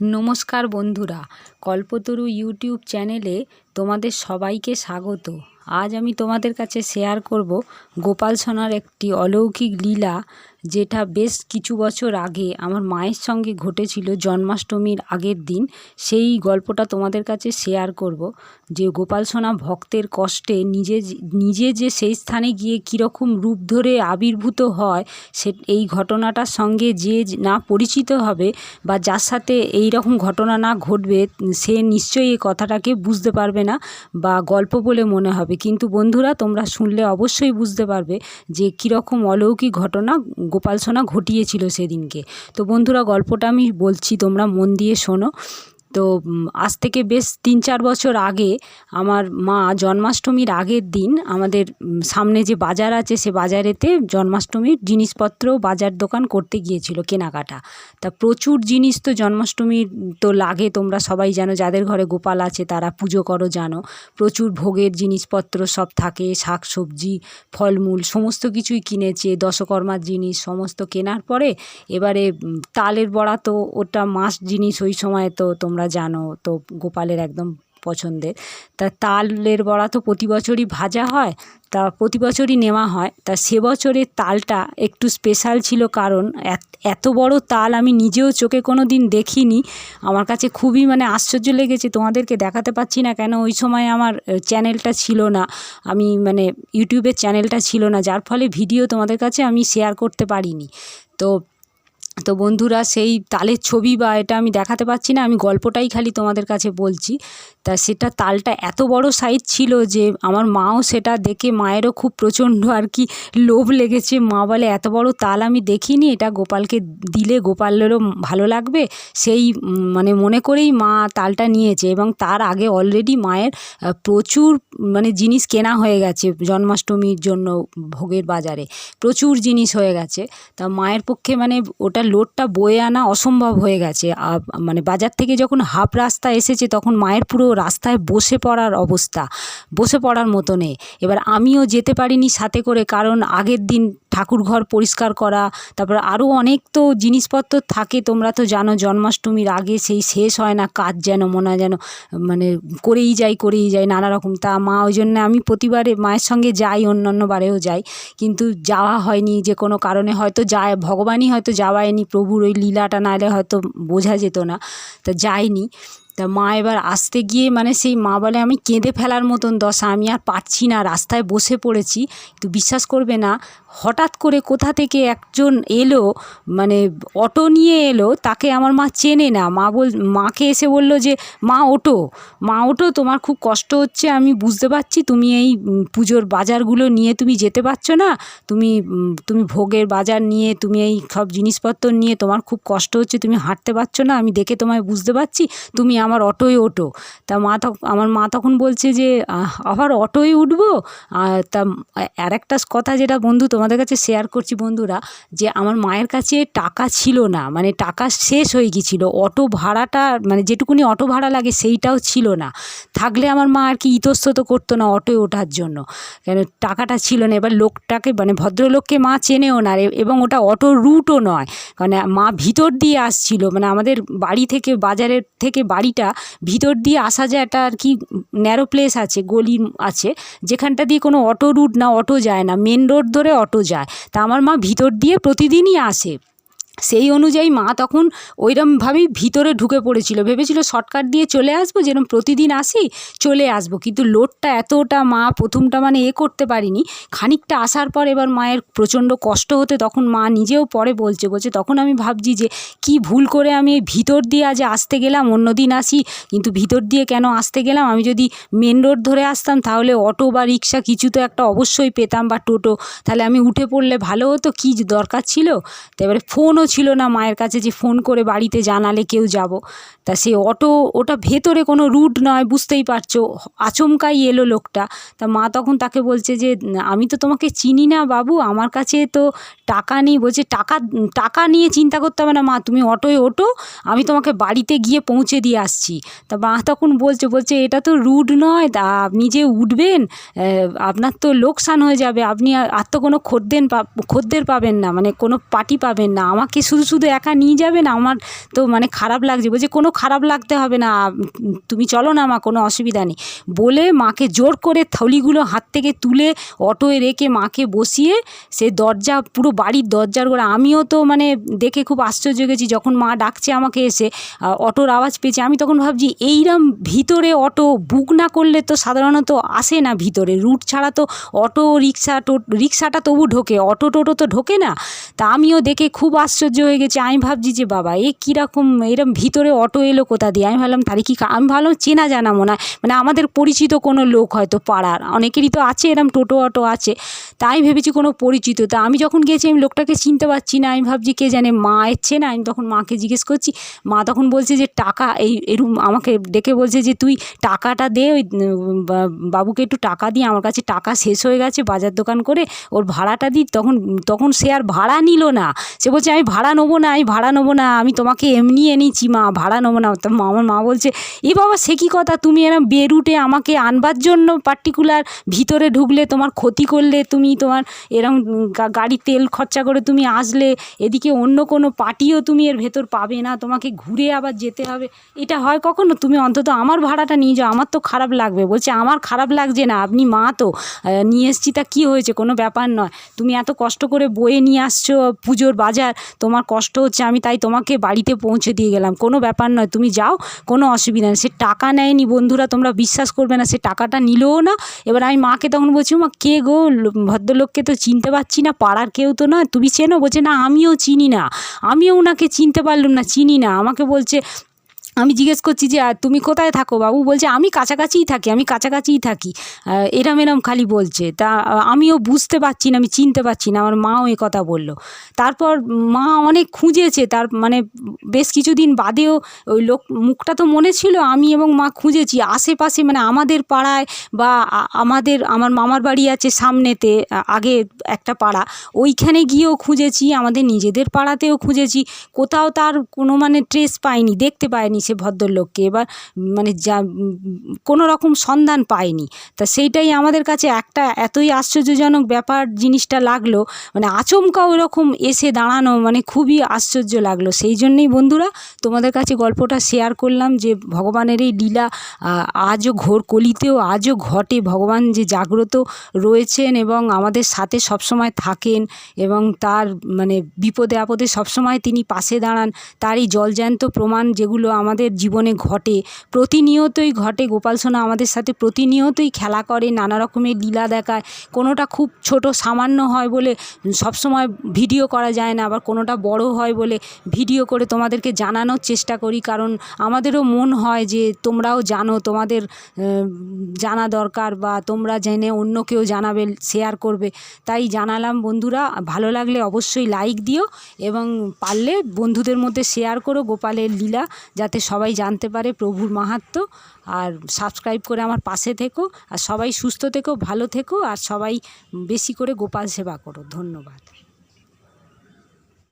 নমস্কার বন্ধুরা, কল্পতরু ইউটিউব চ্যানেলে তোমাদের সবাইকে স্বাগত। আজ আমি তোমাদের কাছে শেয়ার করব গোপাল সোনার একটি অলৌকিক লীলা যেটা বেশ কিছু বছর আগে আমার মায়ের সঙ্গে ঘটেছিল জন্মাষ্টমীর আগের দিন, সেই গল্পটা তোমাদের কাছে শেয়ার করব। যে গোপাল সোনা ভক্তের কষ্টে নিজে নিজে যে সেই স্থানে গিয়ে কীরকম রূপ ধরে আবির্ভূত হয়, সে, এই ঘটনাটার সঙ্গে যে না পরিচিত হবে বা যার সাথে এই রকম ঘটনা না ঘটবে, সে নিশ্চয়ই এই কথাটাকে বুঝতে পারবে না বা গল্প বলে মনে হবে। কিন্তু বন্ধুরা, তোমরা শুনলে অবশ্যই বুঝতে পারবে যে কীরকম অলৌকিক ঘটনা গোপাল সোনা ঘটিয়েছিল সেদিনকে। তো বন্ধুরা গল্পটা আমি বলছি তোমরা মন দিয়ে শোনো। তো আজ থেকে বেশ তিন চার বছর আগে আমার মা জন্মাষ্টমীর আগের দিন আমাদের সামনে যে বাজার আছে সে বাজারেতে জন্মাষ্টমীর জিনিসপত্র বাজার দোকান করতে গিয়েছিল কেনাকাটা। তা প্রচুর জিনিস তো জন্মাষ্টমীর তো লাগে, তোমরা সবাই জানো যাদের ঘরে গোপাল আছে তারা পুজো করো জানো। প্রচুর ভোগের জিনিসপত্র সব থাকে শাক সবজি ফলমূল, সমস্ত কিছুই কিনেছে, দশকর্মার জিনিস সমস্ত কেনার পরে এবারে তালের বড়া তো ওটা মাস জিনিস ওই সময় তো তোমরা তোমরা জানো, তো গোপালের একদম পছন্দের। তা তালের বড়া তো প্রতি বছরই ভাজা হয়, তা প্রতি বছরই নেওয়া হয়। তা সে বছরের তালটা একটু স্পেশাল ছিল কারণ, এত বড় তাল আমি নিজেও চোখে কোনো দিন দেখিনি। আমার কাছে খুবই মানে আশ্চর্য লেগেছে, তোমাদেরকে দেখাতে পাচ্ছি না কেন ওই সময় আমার চ্যানেলটা ছিল না। আমি মানে ইউটিউবের চ্যানেলটা ছিল না, যার ফলে ভিডিও তোমাদের কাছে আমি শেয়ার করতে পারিনি। তো তো বন্ধুরা সেই তালের ছবি বা এটা আমি দেখাতে পারছি না, আমি গল্পটাই খালি তোমাদের কাছে বলছি। তা সেটা তালটা এত বড় সাইজ ছিল যে আমার মাও সেটা দেখে মায়েরও খুব প্রচণ্ড আর কি লোভ লেগেছে। মা বলে, এত বড় তাল আমি দেখিনি, এটা গোপালকে দিলে গোপালেরও ভালো লাগবে। সেই মানে মনে করেই মা তালটা নিয়েছে এবং তার আগে অলরেডি মায়ের প্রচুর মানে জিনিস কেনা হয়ে গেছে জন্মাষ্টমীর জন্য ভোগের বাজারে। প্রচুর জিনিস হয়ে গেছে। তা মায়ের পক্ষে মানে ওটা লোডটা বয়ে আনা অসম্ভব হয়ে গেছে। মানে বাজার থেকে যখন হাফ রাস্তা এসেছে, তখন মায়ের পুরো রাস্তায় বসে পড়ার অবস্থা, বসে পড়ার মতো নেই এবার আমিও যেতে পারিনি সাথে করে, কারণ আগের দিন ঠাকুর ঘর পরিষ্কার করা, তারপর আরও অনেক তো জিনিসপত্র থাকে, তোমরা তো জানো জন্মাষ্টমীর আগে সেই শেষ হয় না, কাজ যেন মনে যেন মানে করেই যাই করেই যাই, নানা রকম। তা মা ওই জন্য আমি প্রতিবারে মায়ের সঙ্গে যাই, অন্যান্য বারেও যাই, কিন্তু যাওয়া হয়নি যে কোনো কারণে। হয়তো যায়, ভগবানই হয়তো যাওয়ায়নি প্রভুর ওই লীলাটা নাহলে হয়তো বোঝা যেত না। তা যায়নি। তা মা এবার আসতে গিয়ে মানে সেই মা বলে, আমি কেঁদে ফেলার মতন দশা, আমি আর পারছি না, রাস্তায় বসে পড়েছি। তো বিশ্বাস করবে না। হঠাৎ করে কোথা থেকে একজন এলো মানে অটো নিয়ে এলো, তাকে আমার মা চেনে না। মা বল, মাকে এসে বলল যে, মা ওটো মা ওটো তোমার খুব কষ্ট হচ্ছে, আমি বুঝতে পারছি, তুমি এই পুজোর বাজারগুলো নিয়ে তুমি যেতে পারছ না। তুমি তুমি ভোগের বাজার নিয়ে, তুমি এই সব জিনিসপত্র নিয়ে তোমার খুব কষ্ট হচ্ছে, তুমি হাঁটতে পারছ না, আমি দেখে তোমায় বুঝতে পারছি, তুমি আমার অটোয় ওঠো তা মা আমার মা তখন বলছে যে আবার অটোয় উঠবো? তা আর একটা কথা যেটা বন্ধু তোমাদের কাছে শেয়ার করছি বন্ধুরা, যে আমার মায়ের কাছে টাকা ছিল না মানে টাকা শেষ হয়ে গিয়েছিল। অটো ভাড়াটা মানে যেটুকুনি অটো ভাড়া লাগে সেইটাও ছিল না। থাকলে আমার মা আর কি ইতস্তত করতো না অটোয় ওঠার জন্য। কেন টাকাটা ছিল না, এবার লোকটাকে মানে ভদ্রলোককে মা চেনেও না এবং ওটা অটো রুটও নয়। মানে মা ভিতর দিয়ে আসছিল মানে আমাদের বাড়ি থেকে, বাজারের থেকে বাড়িটা ভিতর দিয়ে আসা যায়, একটা আর কি ন্যারো প্লেস আছে, গলি আছে, যেখানটা দিয়ে কোনো অটো রুট না অটো যায় না মেন রোড ধরে অটো যায়। তা আমার মা ভিতর দিয়ে প্রতিদিনই আসে। সেই অনুযায়ী মা তখন ওইরমভাবেই ভিতরে ঢুকে পড়েছিল। ভেবেছিল শর্টকাট দিয়ে চলে আসব যেরকম প্রতিদিন আসি চলে আসব। কিন্তু লোডটা এতটা মা প্রথমটা মানে এ করতে পারিনি। খানিকটা আসার পর এবার মায়ের প্রচণ্ড কষ্ট হতে তখন মা নিজেও পরে বলছে বলছে, তখন আমি ভাবছি যে কি ভুল করে আমি ভিতর দিয়ে আজ আসতে গেলাম অন্য দিন আসি, কিন্তু ভিতর দিয়ে কেন আসতে গেলাম? আমি যদি মেন রোড ধরে আসতাম তাহলে অটো বা রিক্সা কিছু তো একটা অবশ্যই পেতাম বা টোটো। তাহলে আমি উঠে পড়লে ভালো হতো, কী দরকার ছিল? তো এবারে ফোনও ছিল না মায়ের কাছে যে ফোন করে বাড়িতে জানালে কেউ যাব। তা সে অটো, ওটা ভেতরে কোনো রুট নয়, বুঝতেই পারছ, আচমকাই এলো লোকটা। তা মা তখন তাকে বলছে যে, আমি তো তোমাকে চিনি না বাবু, আমার কাছে তো টাকা নেই। বলছে, টাকা টাকা নিয়ে চিন্তা করতে হবে না মা, তুমি অটোয় ওটো আমি তোমাকে বাড়িতে গিয়ে পৌঁছে দিয়ে আসছি। তা মা তখন বলছে বলছে, এটা তো রুট নয়, তা আপনি যে উঠবেন আপনার তো লোকসান হয়ে যাবে, আপনি আর তো কোনো খদ্দের খদ্দের পাবেন না মানে কোনো পার্টি পাবেন না, আমাকে মাকে শুধু শুধু একা নিয়ে যাবে না? আমার তো মানে খারাপ লাগছে। বলছে, কোনো খারাপ লাগতে হবে না। তুমি চলো না মা, কোনো অসুবিধা নেই। বলে মাকে জোর করে থলিগুলো হাত থেকে তুলে অটোয় রেখে মাকে বসিয়ে সে দরজা, পুরো বাড়ির দরজার করে আমিও তো মানে দেখে খুব আশ্চর্য গেছি যখন মা ডাকছে আমাকে এসে অটোর আওয়াজ পেয়েছে, আমি তখন ভাবছি, এইরম ভিতরে অটো বুক না করলে তো সাধারণত আসে না ভিতরে। রুট ছাড়া তো অটো রিক্সা রিক্সাটা তবু ঢোকে। অটো টোটো তো ঢোকে না। তা আমিও দেখে খুব আশ্চর্য হয়ে গেছে। আমি ভাবছি যে, বাবা, এ কীরকম, এরম ভিতরে অটো এলো কোথা দিয়ে? আমি ভাবলাম, তাহলে কি কা- আমি ভাবলাম, চেনা জানা মনে হয়। মানে আমাদের পরিচিত কোনো লোক হয়তো পাড়ার, অনেকেরই তো আছে, এরম টোটো অটো আছে। তাই ভেবেছি কোনো পরিচিত। তা আমি যখন গেছি, আমি লোকটাকে চিনতে পারছি না। আমি ভাবছি, কে জানে, মা এসছে না? আমি তখন মাকে জিজ্ঞেস করছি। মা তখন বলছে যে, টাকা, এই এরম আমাকে ডেকে বলছে যে, তুই টাকাটা দে, ওই বাবুকে একটু টাকা দিয়ে, আমার কাছে টাকা শেষ হয়ে গেছে, বাজার দোকান করে, ওর ভাড়াটা দিই। তখন তখন সে আর ভাড়া নিল না। সে বলছে, আমি ভাড়া নেব না, আমি ভাড়া নেব না, আমি তোমাকে এমনি এনেছি মা, ভাড়া নেব না। তো আমার মা বলছে, এ বাবা, সে কী কথা? তুমি এরম বেরুটে আমাকে আনবার জন্য পার্টিকুলার ভিতরে ঢুকলে তোমার ক্ষতি করলে, তুমি তোমার এরম গাড়ি তেল খরচা করে তুমি আসলে, এদিকে অন্য কোনো পার্টিও তুমি এর ভেতর পাবে না, তোমাকে ঘুরে আবার যেতে হবে। এটা হয় কখনো? তুমি অন্তত আমার ভাড়াটা নিয়ে যাও, আমার তো খারাপ লাগবে। বলছে, আমার খারাপ লাগছে না, আপনি মা তো নিয়ে এসছি, তা কী হয়েছে? কোনো ব্যাপার নয়। তুমি এত কষ্ট করে বয়ে নিয়ে আসছো, পুজোর বাজার তোমার কষ্ট হচ্ছে, আমি তাই তোমাকে বাড়িতে পৌঁছে দিয়ে গেলাম। কোনো ব্যাপার নয়, তুমি যাও, কোনো অসুবিধা নেই। সে টাকা নেয়নি, বন্ধুরা, তোমরা বিশ্বাস করবে না, সে টাকাটা নিলও না। এবার আমি মাকে তখন বলছি, মা, কে গো? ভদ্রলোককে তো চিনতে পারছি না, পাড়ার কেউ তো নয়। তুমি চেনো? বলছে, না, আমিও চিনি না। আমিও ওনাকে চিনতে পারলাম না, চিনি না। আমাকে বলছে আমি জিজ্ঞেস করছি যে, "আর তুমি কোথায় থাকো? বাবু বলছে, আমি কাছাকাছিই থাকি, আমি কাছাকাছিই থাকি। এরম এরম খালি বলছে। তা আমিও বুঝতে পারছি না, আমি চিনতে পারছি না, আমার মাও এ কথা বলল। তারপর মা অনেক খুঁজেছে, তার মানে বেশ কিছুদিন বাদেও ওই লোক, মুখটা তো মনে ছিল, আমি এবং মা খুঁজেছি। আশেপাশে মানে আমাদের পাড়ায় বা আমাদের, আমার মামার বাড়ি আছে সামনেতে আগে একটা পাড়া। ওইখানে গিয়েও খুঁজেছি, আমাদের নিজেদের পাড়াতেও খুঁজেছি। কোথাও তার কোনো মানে ট্রেস পাইনি, দেখতে পাইনি। সে ভদ্রলোককে। এবার মানে যা, কোনো রকম সন্ধান পায়নি। তা সেইটাই আমাদের কাছে একটা এতই আশ্চর্যজনক ব্যাপার জিনিসটা লাগল। মানে আচমকা ওরকম এসে দাঁড়ানো মানে খুবই আশ্চর্য লাগল। সেই জন্যেই বন্ধুরা, তোমাদের কাছে গল্পটা শেয়ার করলাম যে ভগবানের এই লীলা আজও ঘোর কলিতেও আজও ঘটে। ভগবান যে জাগ্রত রয়েছেন এবং আমাদের সাথে সবসময় থাকেন এবং তার মানে বিপদে আপদে সবসময় তিনি পাশে দাঁড়ান। তারই জলজ্যান্ত প্রমাণ যেগুলো আমাদের জীবনে ঘটে, প্রতিনিয়তই ঘটে। গোপাল সোনা আমাদের সাথে প্রতিনিয়তই খেলা করে, নানা রকমের লীলা দেখায়। কোনোটা খুব ছোট সামান্য হয় বলে সবসময় ভিডিও করা যায় না, আবার কোনোটা বড় হয় বলে ভিডিও করে তোমাদেরকে জানানোর চেষ্টা করি। কারণ আমাদেরও মন হয় যে তোমরাও জানো, তোমাদের জানা দরকার বা তোমরা জেনে অন্য কেউ জানাবে শেয়ার করবে। তাই জানালাম বন্ধুরা, ভালো লাগলে অবশ্যই লাইক দিও এবং পারলে বন্ধুদের মধ্যে শেয়ার করো গোপালের লীলা, যাতে সবাই জানতে পারে, প্রভুর মাহাত্ম। আর সাবস্ক্রাইব করে আমার পাশে থেকো। আর সবাই সুস্থ থেকো, ভালো থেকো। আর সবাই বেশি করে গোপাল সেবা করো। ধন্যবাদ।